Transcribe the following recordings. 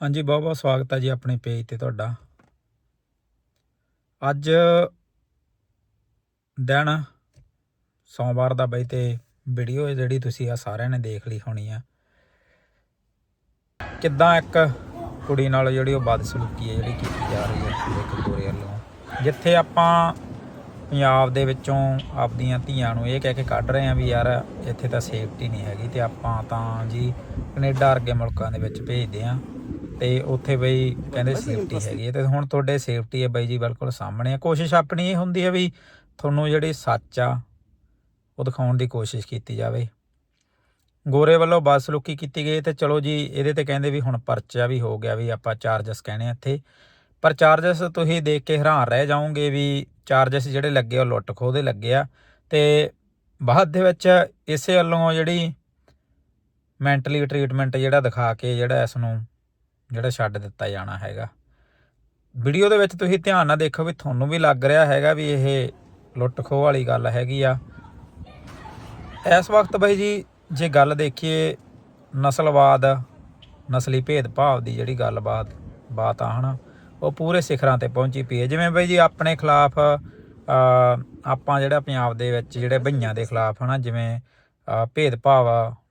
ਹਾਂਜੀ, ਬਹੁਤ ਬਹੁਤ ਸਵਾਗਤ ਹੈ ਜੀ ਆਪਣੇ ਪੇਜ ਤੇ ਤੁਹਾਡਾ। ਅੱਜ ਦਿਨ ਸੋਮਵਾਰ ਦਾ ਬਈ ਤੇ ਵੀਡੀਓ ਜਿਹੜੀ ਤੁਸੀਂ ਆ ਸਾਰਿਆਂ ਨੇ ਦੇਖ ਲਈ ਹੋਣੀ ਆ। ਕਿੱਦਾਂ ਇੱਕ ਕੁੜੀ ਨਾਲ ਜਿਹੜੀ ਉਹ ਬਦਸਲੂਕੀ ਹੈ, ਜਿਹੜੀ ਕੀਤੀ ਜਾ ਰਹੀ ਹੈ ਇੱਕ ਗੋਰੇ ਵੱਲੋਂ। ਜਿੱਥੇ ਆਪਾਂ ਪੰਜਾਬ ਦੇ ਵਿੱਚੋਂ ਆਪਦੀਆਂ ਧੀਆਂ ਨੂੰ ਇਹ ਕਹਿ ਕੇ ਕੱਢ ਰਹੇ ਆ ਵੀ ਯਾਰ ਇੱਥੇ ਤਾਂ ਸੇਫਟੀ ਨਹੀਂ ਹੈਗੀ ਤੇ ਆਪਾਂ ਤਾਂ ਜੀ ਕੈਨੇਡਾ ਵਰਗੇ ਮੁਲਕਾਂ ਦੇ ਵਿੱਚ ਭੇਜਦੇ ਆ ਤੇ ਉੱਥੇ ਬਈ ਕਹਿੰਦੇ ਸੇਫਟੀ ਹੈਗੀ ਹੈ ਤੇ ਹੁਣ ਤੁਹਾਡੇ ਸੇਫਟੀ ਹੈ ਬਾਈ ਜੀ ਬਿਲਕੁਲ ਸਾਹਮਣੇ ਆ। ਕੋਸ਼ਿਸ਼ ਆਪਣੀ ਇਹ ਹੁੰਦੀ ਹੈ ਵੀ ਤੁਹਾਨੂੰ ਜਿਹੜੀ ਸੱਚ ਆ ਉਹ ਦਿਖਾਉਣ ਦੀ ਕੋਸ਼ਿਸ਼ ਕੀਤੀ ਜਾਵੇ। ਗੋਰੇ ਵੱਲੋਂ ਬਦਸਲੂਕੀ ਕੀਤੀ ਗਈ ਤੇ ਚਲੋ ਜੀ ਇਹਦੇ ਤੇ ਕਹਿੰਦੇ ਵੀ ਹੁਣ ਪਰਚਾ ਵੀ ਹੋ ਗਿਆ ਵੀ ਆਪਾਂ ਚਾਰਜਸ ਕਹਿੰਦੇ ਆ ਇੱਥੇ। ਪਰ ਚਾਰਜਸ ਤੁਸੀਂ ਦੇਖ ਕੇ ਹੈਰਾਨ ਰਹਿ ਜਾਓਗੇ ਵੀ ਚਾਰਜਸ ਜਿਹੜੇ ਲੱਗੇ ਉਹ ਲੁੱਟ ਖੋਹ ਦੇ ਲੱਗੇ ਆ। ਤੇ ਬਾਅਦ ਦੇ ਵਿੱਚ ਇਸੇ ਵੱਲੋਂ ਜਿਹੜੀ ਮੈਂਟਲੀ ਟ੍ਰੀਟਮੈਂਟ ਜਿਹੜਾ ਦਿਖਾ ਕੇ ਜਿਹੜਾ ਇਸ ਨੂੰ ਜਿਹੜਾ ਛੱਡ ਦਿੱਤਾ ਜਾਣਾ ਹੈਗਾ। ਵੀਡੀਓ ਦੇ ਵਿੱਚ ਤੁਸੀਂ ਧਿਆਨ ਨਾਲ ਦੇਖੋ ਵੀ ਤੁਹਾਨੂੰ ਵੀ ਲੱਗ ਰਿਹਾ ਹੈਗਾ ਵੀ ਇਹ ਲੁੱਟ ਖੋਹ ਵਾਲੀ ਗੱਲ ਹੈਗੀ ਆ। ਇਸ ਵਕਤ ਬਾਈ ਜੀ, ਜੇ ਗੱਲ ਦੇਖੀਏ ਨਸਲਵਾਦ, ਨਸਲੀ ਭੇਦਭਾਵ ਦੀ ਜਿਹੜੀ ਗੱਲਬਾਤ, ਬਾਤ ਆ ਹਨਾ, ਉਹ ਪੂਰੇ ਸਿਖਰਾਂ ਤੇ ਪਹੁੰਚੀ ਪਈ ਹੈ। ਜਿਵੇਂ ਬਾਈ ਜੀ ਆਪਣੇ ਖਿਲਾਫ ਆਪਾਂ ਜਿਹੜਾ ਪੰਜਾਬ ਦੇ ਵਿੱਚ ਜਿਹੜੇ ਭਈਆਂ ਦੇ ਖਿਲਾਫ ਹਨਾ, ਜਿਵੇਂ ਭੇਦਭਾਵ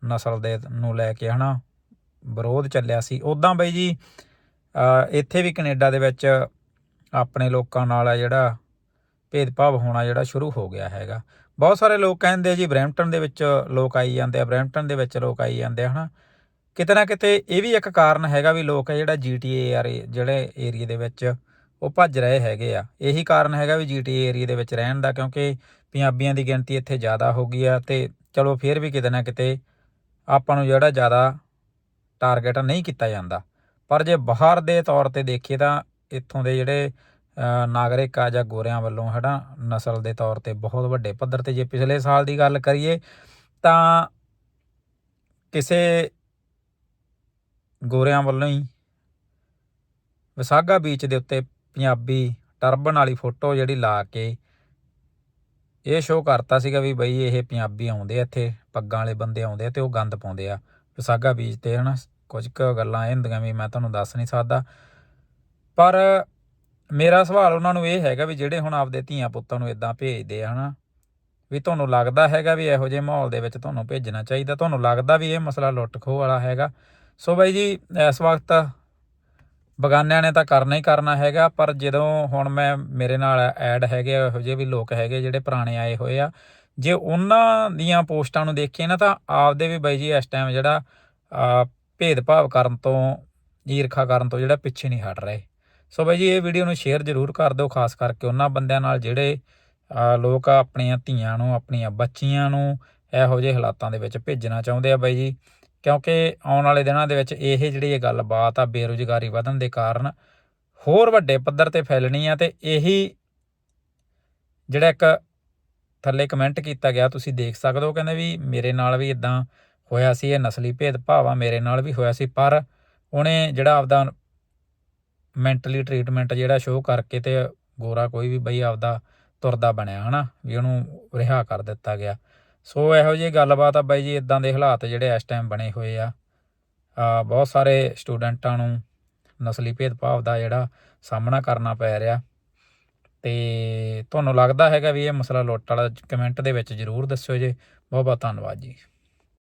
ਨਸਲ ਦੇ ਨੂੰ ਲੈ ਕੇ ਹਨਾ ਵਿਰੋਧ ਚੱਲਿਆ ਸੀ। ਉਦਾਂ ਬਾਈ ਜੀ ਇੱਥੇ ਵੀ ਕੈਨੇਡਾ ਦੇ ਵਿੱਚ ਆਪਣੇ ਲੋਕਾਂ ਨਾਲ ਆ ਜਿਹੜਾ ਭੇਦਭਾਵ ਹੋਣਾ ਜਿਹੜਾ ਸ਼ੁਰੂ ਹੋ ਗਿਆ ਹੈਗਾ। ਬਹੁਤ ਸਾਰੇ ਲੋਕ ਕਹਿੰਦੇ ਜੀ, ਬਰੈਂਪਟਨ ਦੇ ਵਿੱਚ ਲੋਕ ਆਈ ਜਾਂਦੇ ਆ, ਬਰੈਂਪਟਨ ਦੇ ਵਿੱਚ ਲੋਕ ਆਈ ਜਾਂਦੇ ਆ, ਹਨਾ। ਕਿਤੇ ਨਾ ਕਿਤੇ ਇਹ ਵੀ ਇੱਕ ਕਾਰਨ ਹੈਗਾ ਵੀ ਲੋਕ ਆ ਜਿਹੜਾ GTA ਆ ਜਿਹੜੇ ਏਰੀਆ ਦੇ ਵਿੱਚ ਉਹ ਭੱਜ ਰਹੇ ਹੈਗੇ ਆ। ਇਹੀ ਕਾਰਨ ਹੈਗਾ ਵੀ GTA ਏਰੀਆ ਦੇ ਵਿੱਚ ਰਹਿਣ ਦਾ, ਕਿਉਂਕਿ ਪੰਜਾਬੀਆਂ ਦੀ ਗਿਣਤੀ ਇੱਥੇ ਜ਼ਿਆਦਾ ਹੋ ਗਈ ਆ ਤੇ ਚਲੋ ਫਿਰ ਵੀ ਕਿਤੇ ਨਾ ਕਿਤੇ ਆਪਾਂ ਨੂੰ ਜਿਹੜਾ ਜ਼ਿਆਦਾ ਟਾਰਗੇਟ ਨਹੀਂ ਕੀਤਾ ਜਾਂਦਾ। ਪਰ ਜੇ ਬਾਹਰ ਦੇ ਤੌਰ ਤੇ ਦੇਖੀਏ ਤਾਂ ਇੱਥੋਂ ਦੇ ਜਿਹੜੇ ਨਾਗਰਿਕ ਆ ਜਾਂ ਗੋਰਿਆਂ ਵੱਲੋਂ ਹਨਾ, ਨਸਲ ਦੇ ਤੌਰ ਤੇ ਬਹੁਤ ਵੱਡੇ ਪੱਧਰ ਤੇ ਜੇ ਪਿਛਲੇ ਸਾਲ ਦੀ ਗੱਲ ਕਰੀਏ ਤਾਂ ਕਿਸੇ ਗੋਰਿਆਂ ਵੱਲੋਂ ਹੀ ਵਿਸਾਗਾ ਬੀਚ ਦੇ ਉੱਤੇ ਪੰਜਾਬੀ ਟਰਬਨ ਵਾਲੀ ਫੋਟੋ ਜਿਹੜੀ ਲਾ ਕੇ ਇਹ ਸ਼ੋਅ ਕਰਤਾ ਸੀਗਾ ਵੀ ਬਈ ਇਹ ਪੰਜਾਬੀ ਆਉਂਦੇ ਆ ਇੱਥੇ, ਪੱਗਾਂ ਵਾਲੇ ਬੰਦੇ ਆਉਂਦੇ ਆ ਤੇ ਉਹ ਗੰਦ ਪਾਉਂਦੇ ਆ। ਵਿਸਾਗਾ ਬੀਚ ਤੇ ਹਨਾ, ਕੁਝ ਕੁ ਗੱਲਾਂ ਇਹ ਹੁੰਦੀਆਂ ਵੀ ਮੈਂ ਤੁਹਾਨੂੰ ਦੱਸ ਨਹੀਂ ਸਕਦਾ। ਪਰ ਮੇਰਾ ਸਵਾਲ ਉਹਨਾਂ ਨੂੰ ਇਹ ਹੈਗਾ ਵੀ ਜਿਹੜੇ ਹੁਣ ਆਪਦੇ ਧੀਆਂ ਪੁੱਤਾਂ ਨੂੰ ਇਦਾਂ ਭੇਜਦੇ ਆ ਹਨਾ, ਵੀ ਤੁਹਾਨੂੰ ਲੱਗਦਾ ਹੈਗਾ ਵੀ ਇਹੋ ਜਿਹੇ ਮਾਹੌਲ ਦੇ ਵਿੱਚ ਤੁਹਾਨੂੰ ਭੇਜਣਾ ਚਾਹੀਦਾ, ਤੁਹਾਨੂੰ ਲੱਗਦਾ ਵੀ ਇਹ ਮਸਲਾ ਲੁੱਟ ਖੋਹ ਵਾਲਾ ਹੈਗਾ। ਸੋ ਬਾਈ ਜੀ, ਇਸ ਵਕਤ ਬਗਾਨਿਆਂ ਨੇ ਤਾਂ ਕਰਨਾ ਹੀ ਕਰਨਾ ਹੈਗਾ, ਪਰ ਜਦੋਂ ਹੁਣ ਮੈਂ, ਮੇਰੇ ਨਾਲ ਐਡ ਹੈਗੇ ਇਹੋ ਜਿਹੇ ਵੀ ਲੋਕ ਹੈਗੇ ਜਿਹੜੇ ਪੁਰਾਣੇ ਆਏ ਹੋਏ ਆ ਜੇ ਉਹਨਾਂ ਦੀਆਂ ਪੋਸਟਾਂ ਨੂੰ ਦੇਖੀਏ ਨਾ ਤਾਂ ਆਪਦੇ ਵੀ ਬਾਈ ਜੀ ਇਸ ਟਾਈਮ ਜਿਹੜਾ ਭੇਦਭਾਵ ਕਰਨ ਤੋਂ, ਈਰਖਾ ਕਰਨ ਤੋਂ ਜਿਹੜਾ ਪਿੱਛੇ ਨਹੀਂ ਹਟ ਰਹੇ। ਸੋ ਬਾਈ ਜੀ ਇਹ ਵੀਡੀਓ ਨੂੰ ਸ਼ੇਅਰ ਜ਼ਰੂਰ ਕਰ ਦਿਓ, ਖਾਸ ਕਰਕੇ ਉਹਨਾਂ ਬੰਦਿਆਂ ਨਾਲ ਜਿਹੜੇ ਲੋਕ ਆਪਣੀਆਂ ਧੀਆਂ ਨੂੰ, ਆਪਣੀਆਂ ਬੱਚੀਆਂ ਨੂੰ ਇਹੋ ਜਿਹੇ ਹਾਲਾਤਾਂ ਦੇ ਵਿੱਚ ਭੇਜਣਾ ਚਾਹੁੰਦੇ ਆ ਬਾਈ ਜੀ। ਕਿਉਂਕਿ ਆਉਣ ਵਾਲੇ ਦਿਨਾਂ ਦੇ ਵਿੱਚ ਇਹ ਜਿਹੜੀ ਇਹ ਗੱਲਬਾਤ ਆ ਬੇਰੁਜ਼ਗਾਰੀ ਵਧਣ ਦੇ ਕਾਰਨ ਹੋਰ ਵੱਡੇ ਪੱਧਰ ਤੇ ਫੈਲਣੀ ਆ ਤੇ ਇਹੀ ਜਿਹੜਾ ਇੱਕ ਥੱਲੇ ਕਮੈਂਟ ਕੀਤਾ ਗਿਆ, ਤੁਸੀਂ ਦੇਖ ਸਕਦੇ ਹੋ, ਕਹਿੰਦੇ ਵੀ ਮੇਰੇ ਨਾਲ ਵੀ ਇਦਾਂ ਹੋਇਆ ਸੀ, ਇਹ ਨਸਲੀ ਭੇਦਭਾਵ ਆ, ਮੇਰੇ ਨਾਲ ਵੀ ਹੋਇਆ ਸੀ, ਪਰ ਉਹਨੇ ਜਿਹੜਾ ਆਪਦਾ ਮੈਂਟਲੀ ਟ੍ਰੀਟਮੈਂਟ ਜਿਹੜਾ ਸ਼ੋਅ ਕਰਕੇ ਤੇ ਗੋਰਾ ਕੋਈ ਵੀ ਬਈ ਆਪਦਾ ਤੁਰਦਾ ਬਣਿਆ, ਹਨਾ, ਵੀ ਉਹਨੂੰ ਰਿਹਾ ਕਰ ਦਿੱਤਾ ਗਿਆ। ਸੋ ਇਹੋ ਜਿਹੀ ਗੱਲਬਾਤ ਆ ਬਾਈ ਜੀ ਇਦਾਂ ਦੇ ਹਾਲਾਤ ਜਿਹੜੇ ਇਸ ਟਾਈਮ ਬਣੇ ਹੋਏ ਆ। ਆ, ਬਹੁਤ ਸਾਰੇ ਸਟੂਡੈਂਟਾਂ ਨੂੰ ਨਸਲੀ ਭੇਦਭਾਵ ਦਾ ਜਿਹੜਾ ਸਾਹਮਣਾ ਕਰਨਾ ਪੈ ਰਿਹਾ। ਤੇ ਤੁਹਾਨੂੰ ਲੱਗਦਾ ਹੈਗਾ ਵੀ ਇਹ ਮਸਲਾ ਲੁੱਟ ਵਾਲਾ ਕਮੈਂਟ ਦੇ ਵਿੱਚ ਜਰੂਰ ਦੱਸਿਓ ਜੇ। ਬਹੁਤ ਬਹੁਤ ਧੰਨਵਾਦ ਜੀ।